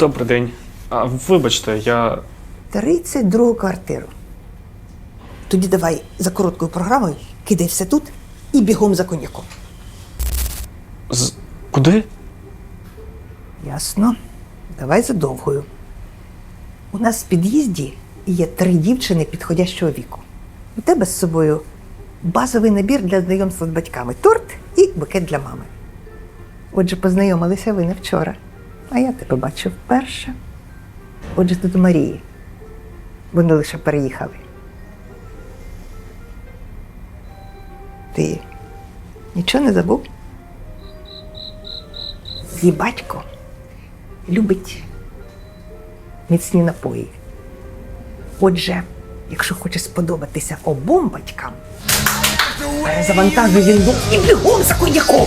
Добрий день. А, вибачте, я. 32 квартиру. Тоді давай за короткою програмою кидай все тут і бігом за коньяком. З... Куди? Ясно. Давай за довгою. У нас в під'їзді є три дівчини підходящого віку. У тебе з собою базовий набір для знайомства з батьками, торт і букет для мами. Отже, познайомилися ви не вчора, а я тебе бачу вперше. Отже, ти до Марії. Вони лише переїхали. Ти нічого не забув? Її батько любить міцні напої. Отже, якщо хочеш сподобатися обом батькам, перезавантажуй він і бігом за коньяком.